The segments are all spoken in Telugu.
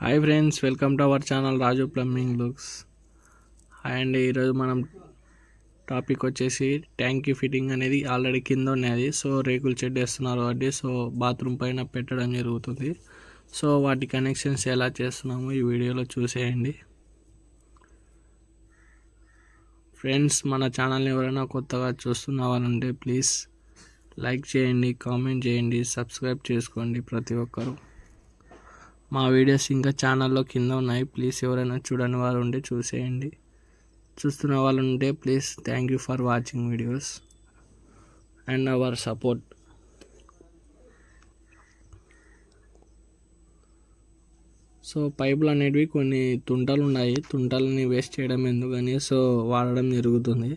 Hi friends welcome to our channel Raju plumbing looks hi అండి ఈరోజు మనం టాపిక్ వచ్చేసి ట్యాంకీ ఫిట్టింగ్ అనేది ఆల్రెడీ కింద ఉన్నది. సో రేకులు షెడ్ వేస్తున్నారు కాబట్టి సో బాత్రూమ్ పైన పెట్టడం జరుగుతుంది. సో వాటి కనెక్షన్స్ ఎలా చేస్తున్నాము ఈ వీడియోలో చూసేయండి. ఫ్రెండ్స్ మన ఛానల్ని ఎవరైనా కొత్తగా చూస్తున్న వాళ్ళంటే ప్లీజ్ లైక్ చేయండి కామెంట్ చేయండి సబ్స్క్రైబ్ చేసుకోండి ప్రతి ఒక్కరు. మా వీడియోస్ ఇంకా ఛానల్లో కింద ఉన్నాయి. ప్లీజ్ ఎవరైనా చూడని వారు ఉంటే చూసేయండి. చూస్తున్న వాళ్ళు ఉంటే please thank you for watching videos. And our support. So పైపులు అనేటివి కొన్ని తుంటలు ఉన్నాయి. తుంటలని వేస్ట్ చేయడం ఎందుకని సో వాడడం జరుగుతుంది.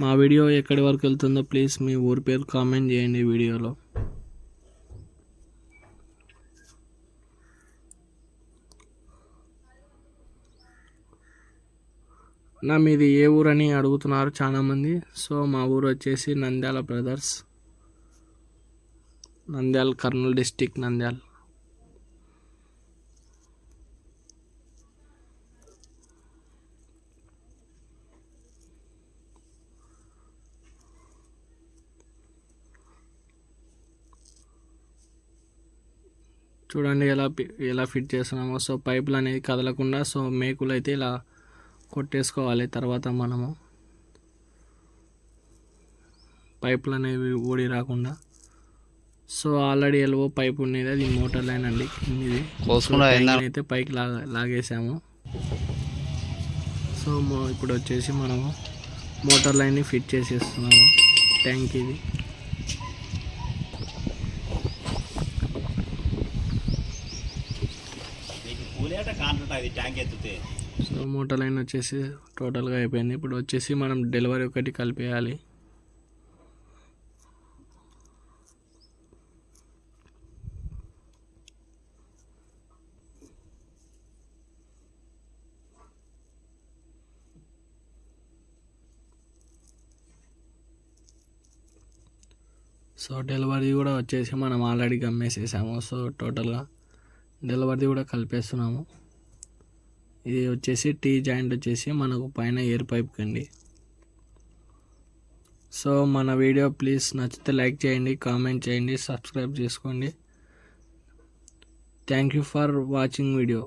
మా వీడియో ఎక్కడి వరకు వెళ్తుందో ప్లీజ్ మీ ఊరి పేరు కామెంట్ చేయండి వీడియోలో. నా మీది ఏ ఊరని అడుగుతున్నారు చాలామంది. సో మా ఊరు వచ్చేసి నంద్యాల బ్రదర్స్. నంద్యాల కర్నూలు డిస్టిక్ నంద్యాల. చూడండి ఎలా ఎలా ఫిట్ చేస్తున్నామో. సో పైపులు అనేది కదలకుండా సో మేకులు అయితే ఇలా కొట్టేసుకోవాలి తర్వాత మనము. పైపులు అనేవి ఊడి రాకుండా. సో ఆల్రెడీ ఎల్వో పైప్ ఉండేది. అది మోటార్ లైన్ అండి. ఇది? అయితే పైకి లాగా లాగేసాము. సో ఇప్పుడు వచ్చేసి మనము మోటార్ లైన్ని ఫిట్ చేసేస్తున్నాము. ట్యాంక్ ఇది. సో మోటార్ లైన్ వచ్చేసి టోటల్గా అయిపోయింది. ఇప్పుడు వచ్చేసి మనం డెలివరీ ఒకటి కలిపేయాలి. సో డెలివరీ కూడా వచ్చేసి మనం ఆల్రెడీ గమ్మేసేసాము. సో టోటల్గా డెలివరీ కూడా కలిపేస్తున్నాము. ఇది వచ్చేసి టీ జాయింట్ వచ్చేసి మనకు పైన ఎయిర్ పైప్ కండి. సో మన వీడియో ప్లీజ్ నచ్చితే లైక్ చేయండి కామెంట్ చేయండి సబ్స్క్రైబ్ చేసుకోండి. Thank you for watching video